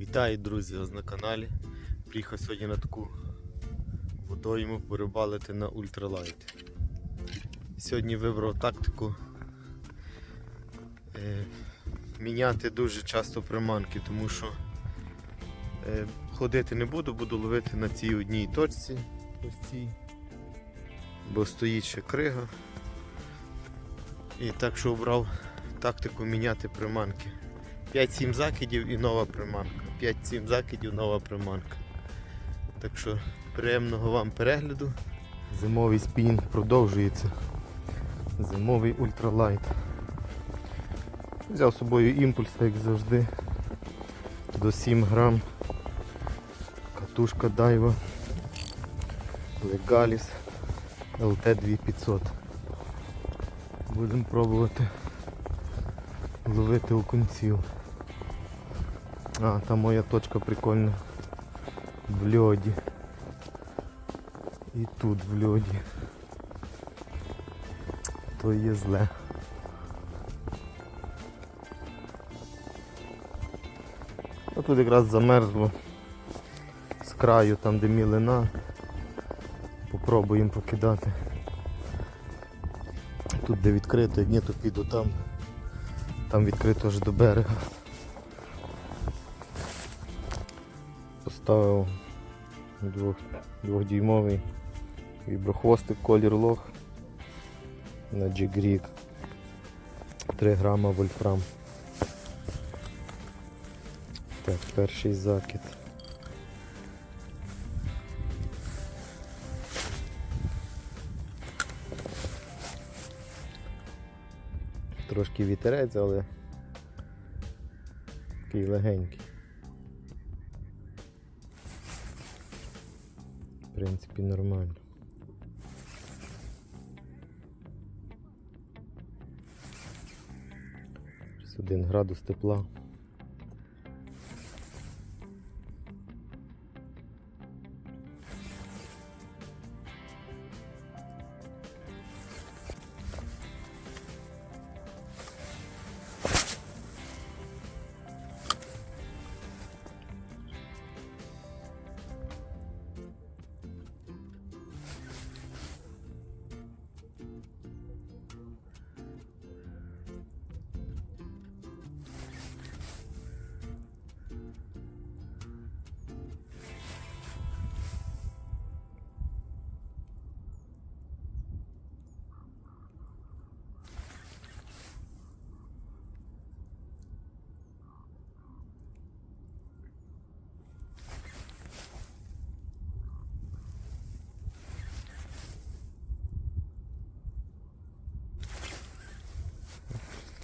Вітаю, друзі, вас на каналі. Приїхав сьогодні на таку водойму порибалити на ультралайт. Сьогодні вибрав тактику е, міняти дуже часто приманки, тому що е, ходити не буду, буду ловити на цій одній точці. Ось цій, бо стоїть ще крига. І так що обрав тактику міняти приманки. 5-7 закидів і нова приманка. 5-7 закидів, нова приманка. Так що приємного вам перегляду. Зимовий спінінг продовжується. Зимовий ультралайт. Взяв з собою імпульс, як завжди. До 7 грам. Катушка Дайва. Legalis LT 2500. Будемо пробувати ловити окунців. А, там моя точка прикольна. В льоді. І тут в льоді. То є зле. А тут якраз замерзло з краю, там де мілина. Попробуємо покидати. Тут де відкрито, ні, то піду там. Там відкрито аж до берега. Поставив двох, двохдюймовий віброхвостик колір лох на джигрік 3 грама вольфрам. Так, перший закид. Трошки вітерець, але такий легенький. Принципі, нормально. Один градус тепла.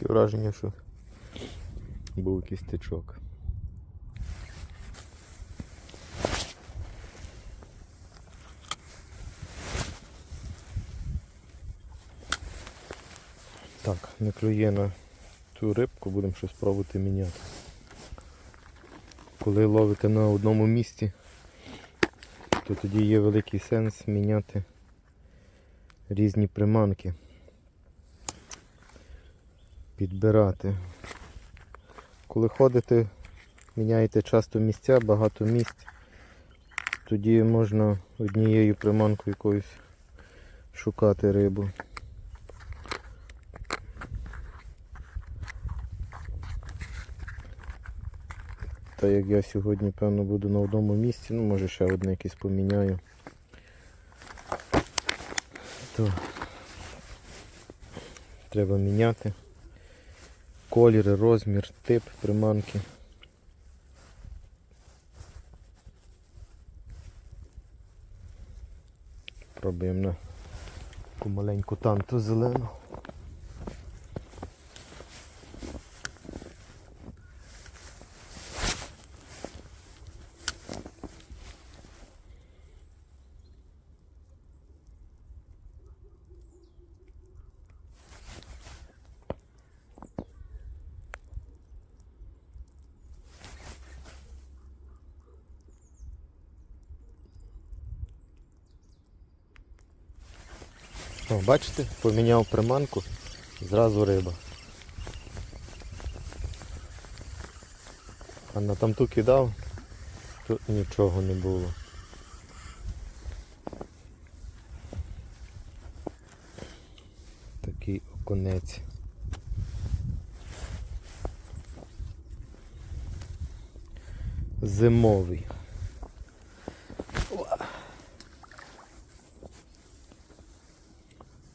Таке враження, що був якийсь тичок. Так, не клює на цю рибку, будемо щось пробувати міняти. Коли ловите на одному місці, то тоді є великий сенс міняти різні приманки підбирати. Коли ходите, міняєте часто місця, багато місць, тоді можна однією приманкою якоюсь шукати рибу. Та як я сьогодні, певно, буду на одному місці, ну може ще одне якесь поміняю. То треба міняти колір, розмір, тип приманки. Пробуємо на таку маленьку танту зелену. О, бачите, поміняв приманку, зразу риба. А на тамту кидав, тут нічого не було. Такий окунець. Зимовий.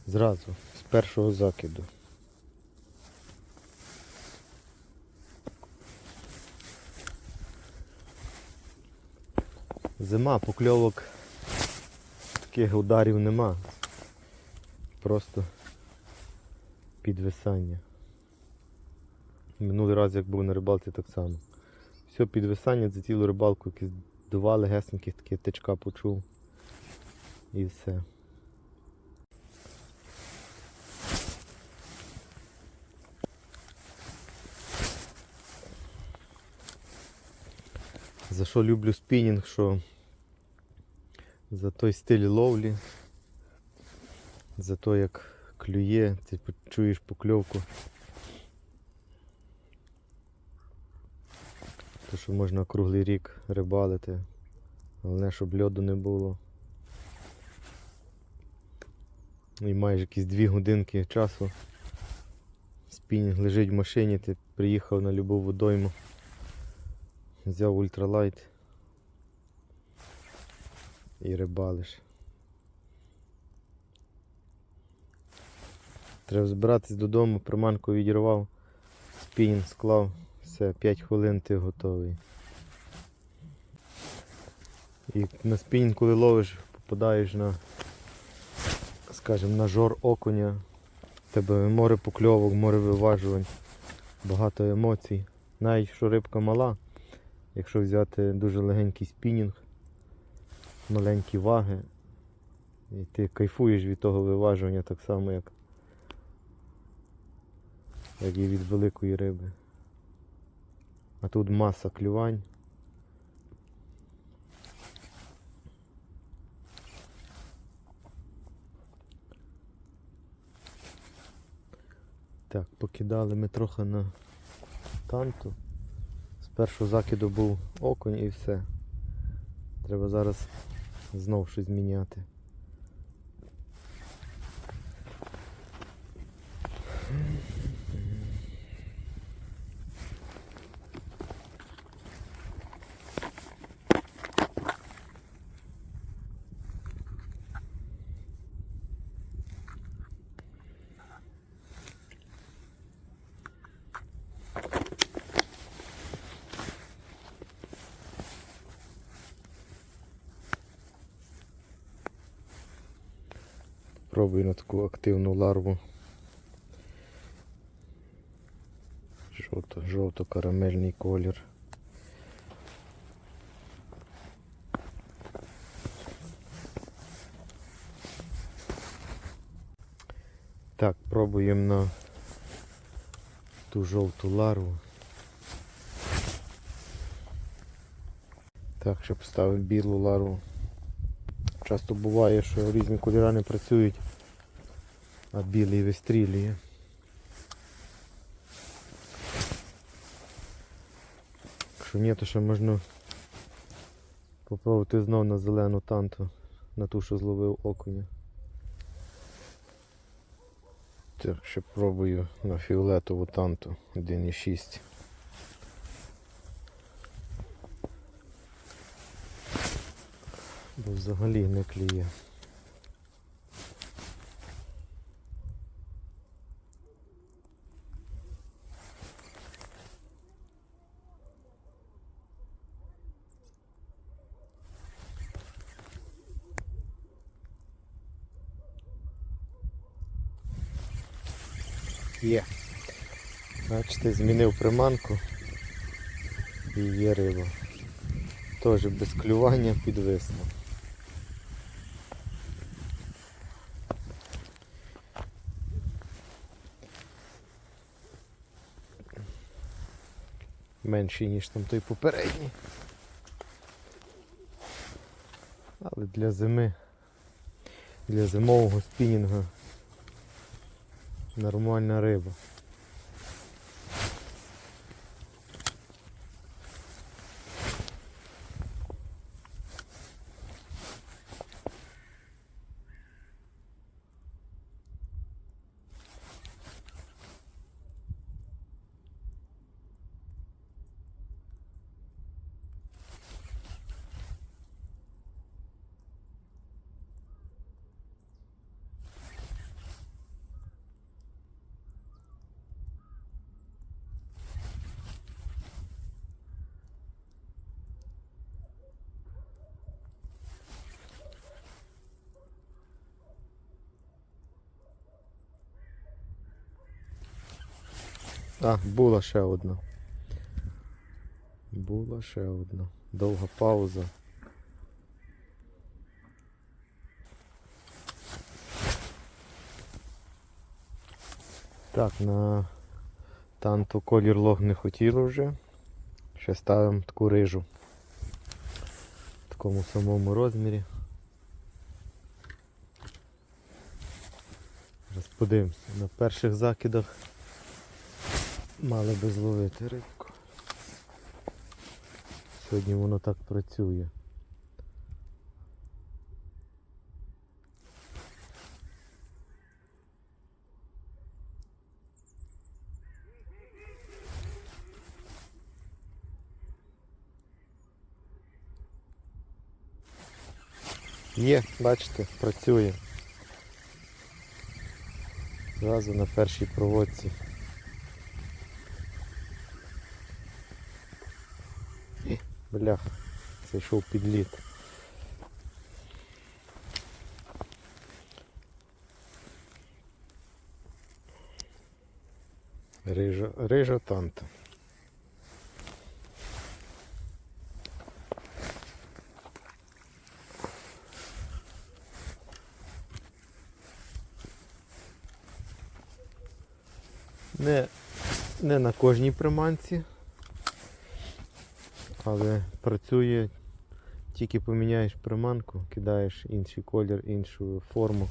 Зразу, з першого закиду. Зима, покльовок таких ударів нема. Просто підвисання. Минулий раз, як був на рибалці, так само. Все підвисання за цілу рибалку, якісь два легесеньких такі тичка почув. І все. За що люблю спінінг, що за той стиль ловлі, за те, як клює, ти чуєш покльовку. То що можна круглий рік рибалити. Головне, щоб льоду не було. І маєш якісь дві годинки часу. Спінінг лежить в машині, ти приїхав на любу водойму. Взяв ультралайт і рибалиш. Треба збиратись додому, приманку відірвав, спінінг склав, все, 5 хвилин ти готовий. І на спінінг, коли ловиш, попадаєш на, скажімо, на жор окуня, тебе море покльовок, море виважувань, багато емоцій. Навіть що рибка мала, якщо взяти дуже легенький спінінг, маленькі ваги, і ти кайфуєш від того виважування так само, як, як і від великої риби. А тут маса клювань. Так, покидали ми трохи на танту. Першого закиду був окунь і все. Треба зараз знов щось міняти. Пробую на таку активну ларву. Жовто, жовто-карамельний колір. Так, пробуємо на ту жовту ларву. Так, щоб ставив білу ларву. Часто буває, що різні кольори не працюють, а білий вистрілює. Якщо ні, то ще можна попробувати знов на зелену танту, на ту, що зловив окуня. Так, ще пробую на фіолетову танту 1,6. Бо взагалі не кліє. Є. Бачите, змінив приманку і є риба. Теж без клювання підвисло. Менший, ніж там той попередній. Але для зими, для зимового спінінга нормальна риба. А, була ще одна. Була ще одна. Довга пауза. Так, на танту колір лог не хотіло вже. Ще ставимо таку рижу. В такому самому розмірі. Зараз подивимося. На перших закидах мали би зловити рибку. Сьогодні воно так працює. Є, бачите, працює. Зразу на першій проводці. Бляха, це йшов підліт. Рижа, рижа танта. Не, не на кожній приманці, але працює, тільки поміняєш приманку, кидаєш інший колір, іншу форму.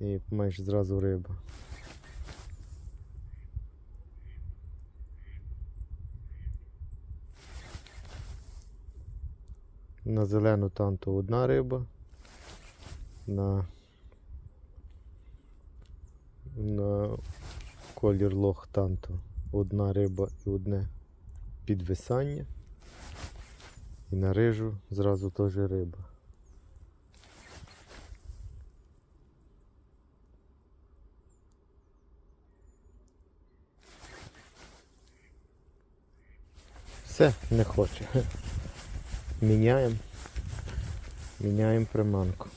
І маєш зразу рибу. На зелену танту одна риба, на на колір лох танту одна риба і одне підвисання. І на рижу зразу теж риба. Все, не хоче. Міняємо. Міняємо приманку.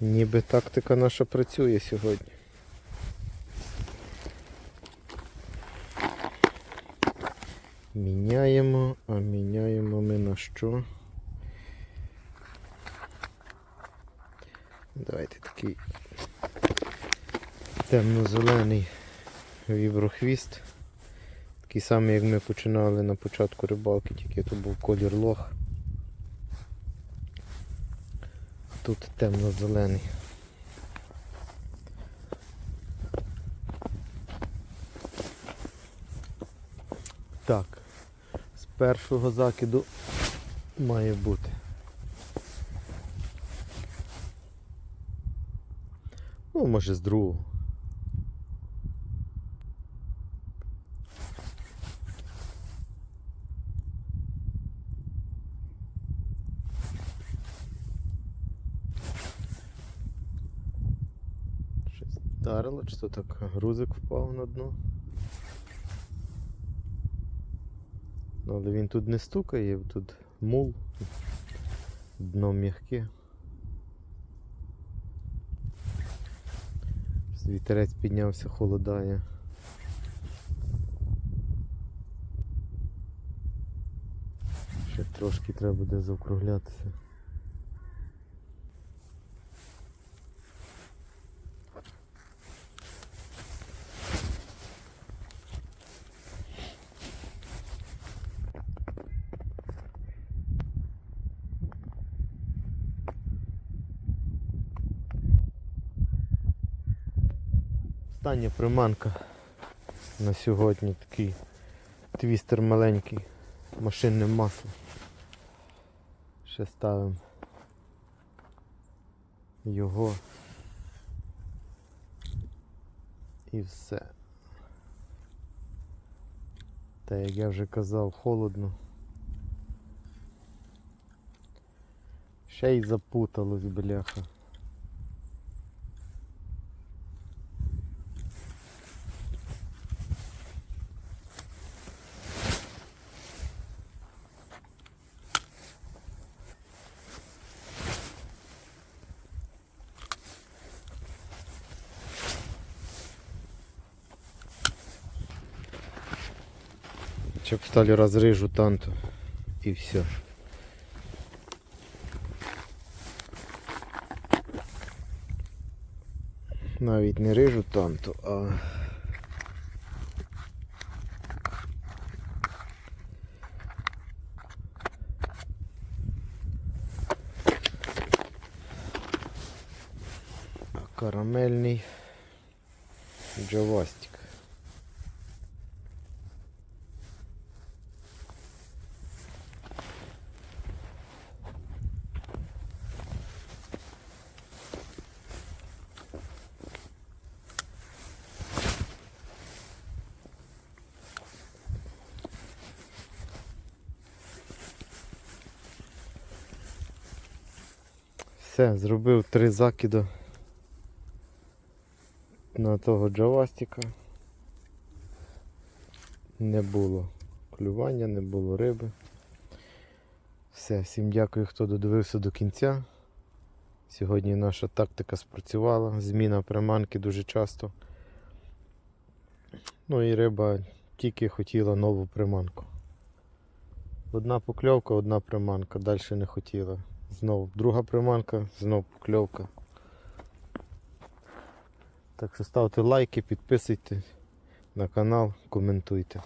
Ніби тактика наша працює сьогодні. Міняємо, а міняємо ми на що? Давайте такий темно-зелений віброхвіст. Такий самий, як ми починали на початку рибалки, тільки то був колір лох. Тут темно-зелений. Так, з першого закиду має бути. Ну, може з другого. Вдарило, чи то так грузик впав на дно. Ну, але він тут не стукає, тут мул, дно м'яке. Вітерець піднявся, холодає. Ще трошки треба буде заокруглятися. Остання приманка на сьогодні такий твістер маленький, машинне масло. Ще ставимо його і все. Та як я вже казав, холодно. Ще й запуталось, бляха. Ще стали разрежу танту. и все. Навіть не рижу танту, а зробив три закида на того джавастика. Не було клювання, не було риби. Все, всім дякую, хто додивився до кінця. Сьогодні наша тактика спрацювала, зміна приманки дуже часто. Ну і риба тільки хотіла нову приманку. Одна покльовка, одна приманка, далі не хотіла. Знову друга приманка, знов покльовка. Так що ставте лайки, підписуйтесь на канал, коментуйте.